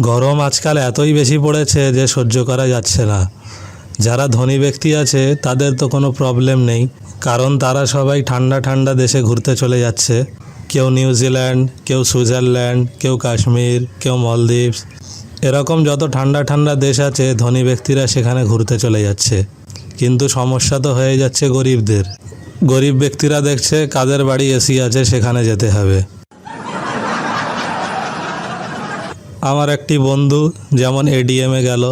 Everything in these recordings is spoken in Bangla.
গরম আজকাল এতই বেশি পড়েছে যে সহ্য করা যাচ্ছে না। যারা ধনী ব্যক্তি আছে, তাদের তো কোনো প্রবলেম নেই। কারণ তারা সবাই ঠান্ডা ঠান্ডা দেশে ঘুরতে চলে যাচ্ছে। কেউ নিউজিল্যান্ড কেউ সুইজারল্যান্ড কেউ কাশ্মীর কেউ মলদ্বীপস এরকম যত ঠান্ডা ঠান্ডা দেশ আছে, ধনী ব্যক্তিরা সেখানে ঘুরতে চলে যাচ্ছে। কিন্তু সমস্যা তো হয়ে যাচ্ছে গরিবদের। গরিব ব্যক্তিরা দেখছে কাদের বাড়ি এসি আছে, সেখানে যেতে হবে। আমার একটি বন্ধু যেমন এটিএমে গেল,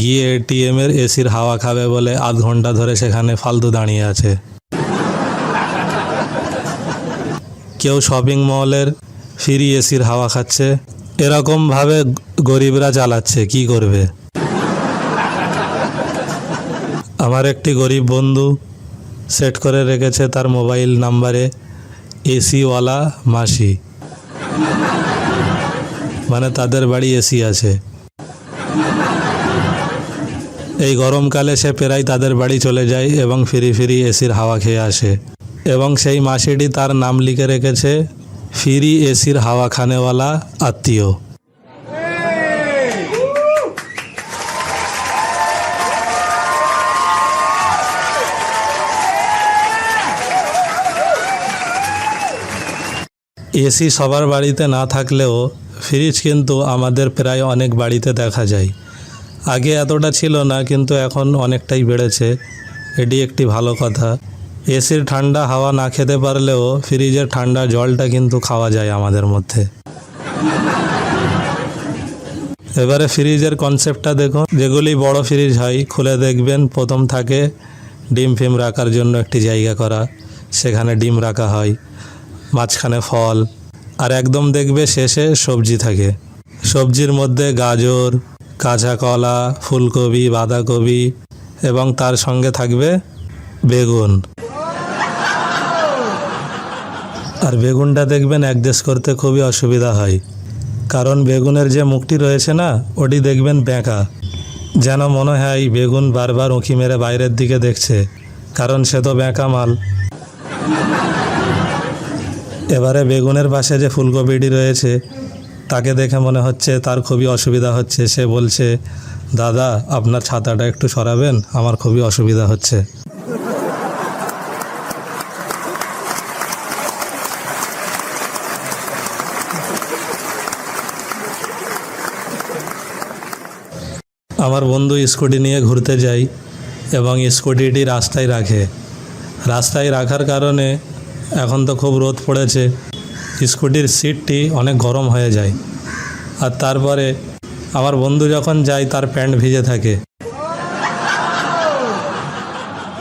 গিয়ে এটিএমের এসির হাওয়া খাবে বলে আধ ঘণ্টা ধরে সেখানে ফালতু দাঁড়িয়ে আছে। কেউ শপিং মলের ফ্রি এসির হাওয়া খাচ্ছে। এরকমভাবে গরিবরা চালাচ্ছে, কি করবে? আমার একটি গরিব বন্ধু সেট করে রেখেছে তার মোবাইল নাম্বারে, এসিওয়ালা মাসি। মানে তাদের বাড়ি এসি আছে। এই গরমকালে সে প্রায় তাদের বাড়ি চলে যায় এবং ফিরি ফিরি এসির হাওয়া খেয়ে আসে। এবং সেই মাসিটি তার নাম লিখে রেখেছে, ফিরি এসির হাওয়া খানেওয়ালা আত্মীয়। এসি সবার বাড়িতে না থাকলেও ফ্রিজ কিন্তু আমাদের প্রায় অনেক বাড়িতে দেখা যায়। আগে এতটা ছিল না, কিন্তু এখন অনেকটাই বেড়েছে। এটি একটি ভালো কথা। এসির ঠান্ডা হাওয়া না খেতে পারলেও ফ্রিজের ঠান্ডা জলটা কিন্তু খাওয়া যায় আমাদের মধ্যে। এবারে ফ্রিজের কনসেপ্টটা দেখুন। যেগুলি বড় ফ্রিজ হয়, খুলে দেখবেন। প্রথম থাকে ডিম ফিম রাখার জন্য একটি জায়গা করা। সেখানে ডিম রাখা হয়। মাঝখানে ফল। আর একদম দেখবে শেষে সবজি থাকে। সবজির মধ্যে গাজর, কাঁচা কলা, ফুলকপি, বাঁধাকপি এবং তার সঙ্গে থাকবে বেগুন। আর বেগুনটা দেখবেন অ্যাডজাস্ট করতে খুবই অসুবিধা হয়। কারণ বেগুনের যে মুখটি রয়েছে না, ওটি দেখবেন বেঁকা। যেন মনে হয় বেগুন বারবার উঁকি মেরে বাইরের দিকে দেখছে। কারণ সে তো বেঁকা মাল। এবারে বেগুনের পাশে যে ফুলকপিটি রয়েছে, তাকে দেখে মনে হচ্ছে তার খুবই অসুবিধা হচ্ছে। সে বলছে, দাদা, আপনার ছাতাটা একটু সরাবেন, আমার খুবই অসুবিধা হচ্ছে। আমার বন্ধু স্কুটি নিয়ে ঘুরতে যায় এবং স্কুটিটি রাস্তায় রাখে। রাস্তায় রাখার কারণে এখন তো খুব রোদ পড়েছে। স্কুটির সিটটি অনেক গরম হয়ে যায়। আর তারপরে আমার বন্ধু যখন যায়, তার প্যান্ট ভিজে থাকে।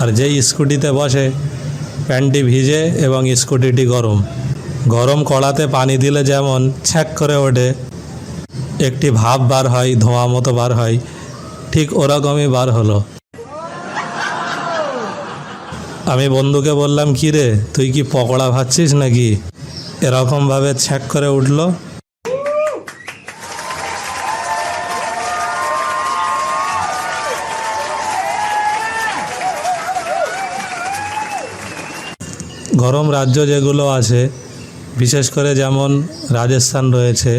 আর যেই স্কুটিতে বসে, প্যান্টটি ভিজে এবং স্কুটিটি গরম। গরম কড়াতে পানি দিলে যেমন ছ্যাক করে ওঠে, একটি ভাব বার হয়, ধোঁয়া মতো বার হয়, ঠিক ওরকমই বার হলো। আমি বন্ধুকে বললাম কি রে তুই কি পকোড়া ভাবছিস নাকি? এরকমভাবে ছ্যাক করে উঠল। গরম রাজ্য যেগুলো আছে, বিশেষ করে যেমন রাজস্থান রয়েছে,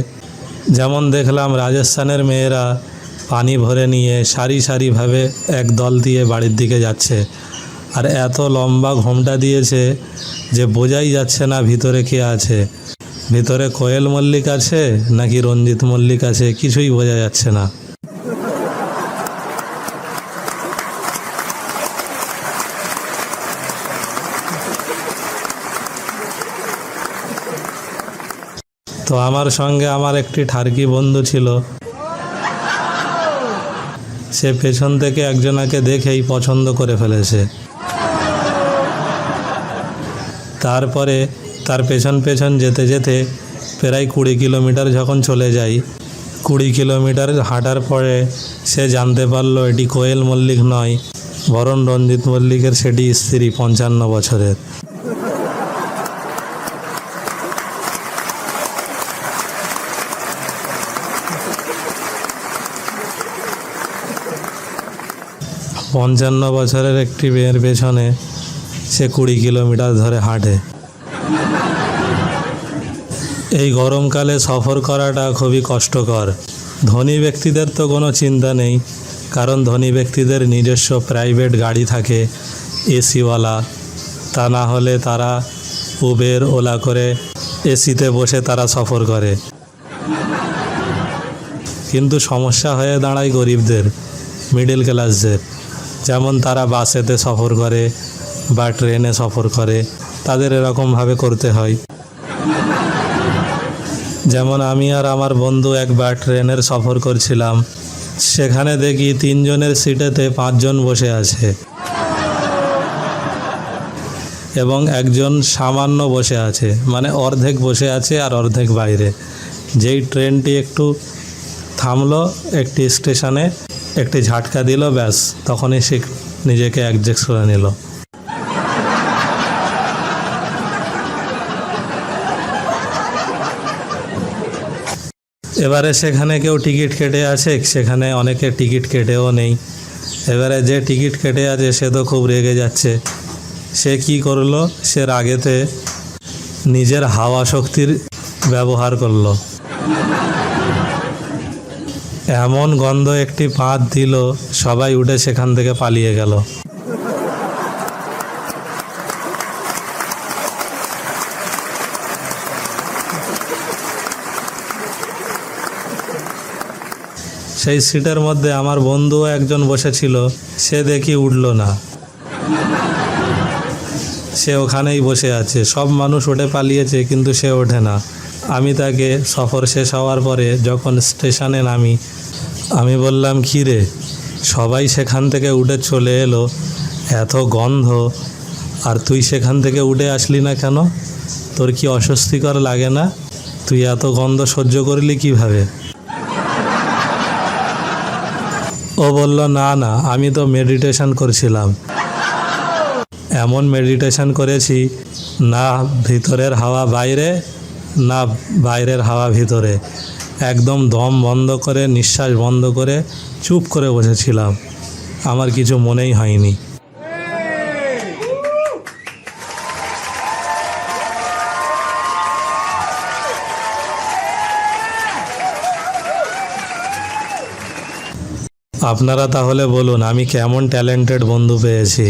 যেমন দেখলাম রাজস্থানের মেয়েরা পানি ভরে নিয়ে সারি সারিভাবে এক দল দিয়ে বাড়ির দিকে যাচ্ছে। আর এত লম্বা ঘোমটা দিয়েছে যে বোঝাই যাচ্ছে না ভিতরে কে আছে। ভিতরে কোয়েল মল্লিক আছে নাকি রঞ্জিত মল্লিক আছে কিছুই বোঝা যাচ্ছে না। তো আমার সঙ্গে আমার একটি ঠারকি বন্ধু ছিল। সে পেছন থেকে একজনাকে দেখেই পছন্দ করে ফেলেছে। তারপরে তার পেছন পেছন যেতে যেতে প্রায় কুড়ি কিলোমিটার যখন চলে যাই, কুড়ি কিলোমিটার হাঁটার পরে সে জানতে পারল এটি কোয়েল মল্লিক নয়, বরণ রঞ্জিত মল্লিকের সেটি স্ত্রী পঞ্চান্ন বছরের। পঞ্চান্ন বছরের একটি মেয়ের পেছনে সে কুড়ি কিলোমিটার ধরে হাঁটে। এই গরমকালে সফর করাটা খুবই কষ্টকর। ধনী ব্যক্তিদের তো কোনো চিন্তা নেই, কারণ ধনী ব্যক্তিদের নিজস্ব প্রাইভেট গাড়ি থাকে, এসিওয়ালা। তা না হলে তারা উবের ওলা করে এসিতে বসে তারা সফর করে। কিন্তু সমস্যা হয়ে দাঁড়ায় গরিবদের, মিডল ক্লাসদের। যেমন তারা বাসেতে সফর করে বা ট্রেনে সফর করে, তাদের এরকমভাবে করতে হয়। যেমন আমি আর আমার বন্ধু একবার ট্রেনের সফর করছিলাম, সেখানে দেখি তিনজনের সিটেতে পাঁচজন বসে আছে এবং একজন সামান্য বসে আছে মানে অর্ধেক বসে আছে আর অর্ধেক বাইরে। যেই ট্রেনটি একটু থামলো, একটি স্টেশনে একটি ঝাটকা দিল, ব্যাস, তখনই সে নিজেকে অ্যাডজাস্ট করে নিল। এবারে সেখানে কেউ টিকিট কেটে আছে, সেখানে অনেকে টিকিট কেটেও নেই। এবারে যে টিকিট কেটে আছে, সে তো খুব রেগে যাচ্ছে। সে কি করল? সে রাগেতে নিজের হাওয়া শক্তির ব্যবহার করল। এমন গন্ধ একটি পাত দিল, সবাই উঠে সেখান থেকে পালিয়ে গেল। সেই সিটের মধ্যে আমার বন্ধুও একজন বসেছিল, সে দেখি উঠল না। সে ওখানেই বসে আছে। সব মানুষ উঠে পালিয়েছে, কিন্তু সে ওঠে না। আমি তাকে সফর শেষ হওয়ার পরে যখন স্টেশনে নামি, আমি বললাম, কী রে? সবাই সেখান থেকে উঠে চলে এলো। এত গন্ধ। আর তুই সেখান থেকে উঠে আসলি না কেন? তোর কি অস্বস্তিকর লাগে না? তুই এত গন্ধ সহ্য করলি কীভাবে? ও বলল, না না, আমি তো মেডিটেশন করছিলাম। এমন মেডিটেশন করেছি, না ভিতরের হাওয়া বাইরে, না বাইরের হাওয়া ভিতরে। একদম দম বন্ধ করে, নিঃশ্বাস বন্ধ করে চুপ করে বসেছিলাম। আমার কিছু মনেই হয়নি। আপনারা তাহলে বলুন, আমি কেমন ট্যালেন্টেড বন্ধু পেয়েছি?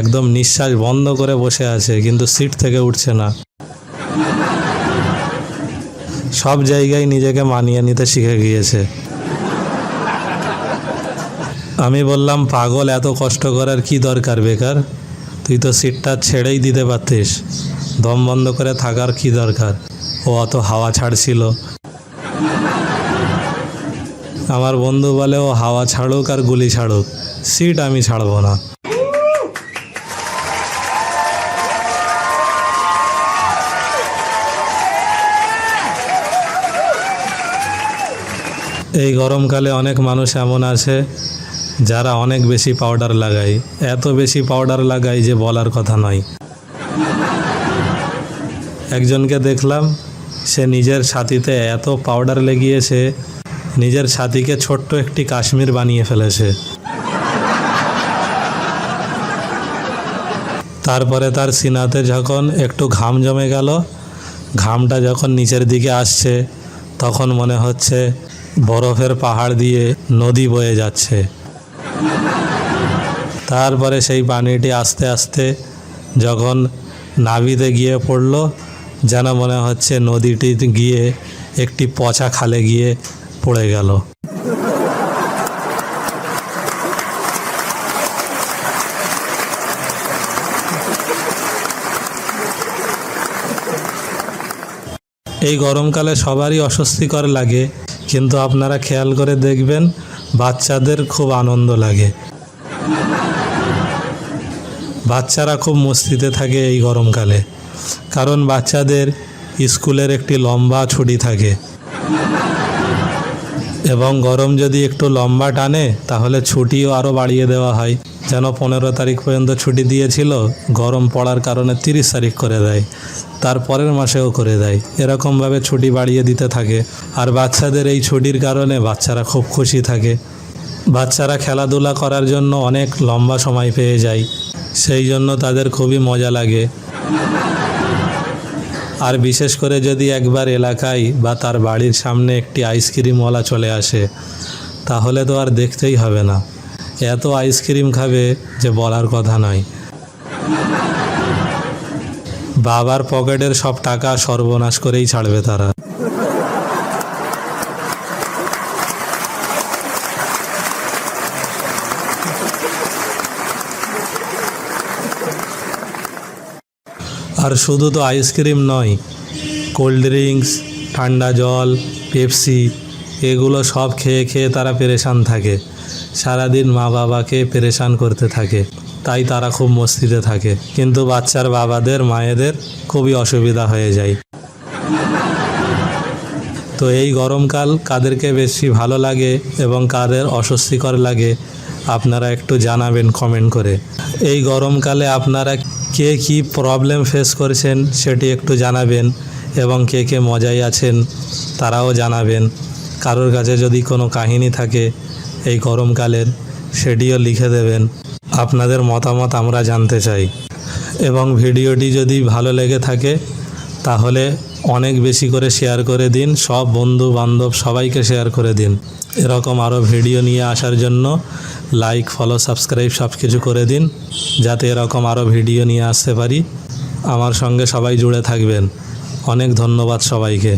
একদম নিঃশ্বাস বন্ধ করে বসে আছে, কিন্তু সিট থেকে উঠছে না। সব জায়গায় নিজেকে মানিয়ে নিতে শিখে গিয়েছে। আমি বললাম, পাগল, এত কষ্ট করার কি দরকার বেকার? তুই তো সিটটা ছেড়েই দিতে পারতিস। দম বন্ধ করে থাকার কি দরকার? ও অত হাওয়া ছাড়ছিল। আমার বন্ধু বলে, ও হাওয়া ছাড়ুক আর গুলি ছাড়ুক, সিট আমি ছাড়বো না। এই গরমকালে অনেক মানুষ এমন আছে যারা অনেক বেশি পাউডার লাগায়। এত বেশি পাউডার লাগায় যে বলার কথা নয়। একজনকে দেখলাম, সে নিজের সাথীতে এত পাউডার লেগিয়েছে নিজের ছাতিকে ছোট্ট একটি কাশ্মীর বানিয়ে ফেলেছে। তারপরে তার সিনাতে যখন একটু ঘাম জমে গেল, ঘামটা যখন নিচের দিকে আসছে, তখন মনে হচ্ছে বরফের পাহাড় দিয়ে নদী বয়ে যাচ্ছে। তারপরে সেই পানিটি আস্তে আস্তে যখন নাভিতে গিয়ে পড়ল, যেন মনে হচ্ছে নদীটি গিয়ে একটি পচা খালে গিয়ে পড়ে গেল। এই গরমকালে সবারই অস্বস্তিকর লাগে, কিন্তু আপনারা খেয়াল করে দেখবেন, বাচ্চাদের খুব আনন্দ লাগে। বাচ্চারা খুব মস্তিতে থাকে এই গরমকালে, কারণ বাচ্চাদের স্কুলের একটি লম্বা ছুটি থাকে। এবং গরম যদি একটু লম্বা টানে, তাহলে ছুটিও আরও বাড়িয়ে দেওয়া হয়। যেন পনেরো তারিখ পর্যন্ত ছুটি দিয়েছিল, গরম পড়ার কারণে তিরিশ তারিখ করে দেয়। তার পরের মাসেও করে দেয়। এরকমভাবে ছুটি বাড়িয়ে দিতে থাকে। আর বাচ্চাদের এই ছুটির কারণে বাচ্চারা খুব খুশি থাকে। বাচ্চারা খেলাধুলা করার জন্য অনেক লম্বা সময় পেয়ে যায়। সেই জন্য তাদের খুবই মজা লাগে। আর বিশেষ করে যদি একবার এলাকায় বা তার বাড়ির সামনে একটি আইসক্রিমওয়ালা চলে আসে, তাহলে তো আর দেখতেই হবে না। এত আইসক্রিম খাবে যে বলার কথা নয়। বাবার পকেটের সব টাকা সর্বনাশ করেই ছাড়বে তারা। আর শুধু তো আইসক্রিম নয়, কোল্ড ড্রিঙ্কস, ঠান্ডা জল, পেপসি, এগুলো সব খেয়ে খেয়ে তারা পেরেশান থাকে। সারাদিন মা বাবাকে পেরেশান করতে থাকে, তাই তারা খুব মস্তিতে থাকে। কিন্তু বাচ্চার বাবাদের, মায়েদের খুবই অসুবিধা হয়ে যায়। তো এই গরমকাল কাদেরকে বেশি ভালো লাগে এবং কাদের অস্বস্তিকর লাগে, আপনারা একটু জানাবেন কমেন্ট করে। এই গরমকালে আপনারা কে কি প্রবলেম ফেস করেছেন সেটি একটু জানাবেন এবং কে কে মজায় আছেন তারাও জানাবেন। কারোর কাছে যদি কোনো কাহিনী থাকে এই গরমকালের সেটিও লিখে দেবেন। আপনাদের মতামত আমরা জানতে চাই। এবং ভিডিওটি যদি ভালো লেগে থাকে, তাহলে অনেক বেশি করে শেয়ার করে দিন, সব বন্ধু বান্ধব সবাইকে শেয়ার করে দিন। এরকম আরও ভিডিও নিয়ে আসার জন্য লাইক ফলো সাবস্ক্রাইব সব কিছু করে দিন, যাতে এরকম আরও ভিডিও নিয়ে আসতে পারি। আমার সঙ্গে সবাই জুড়ে থাকবেন। অনেক ধন্যবাদ সবাইকে।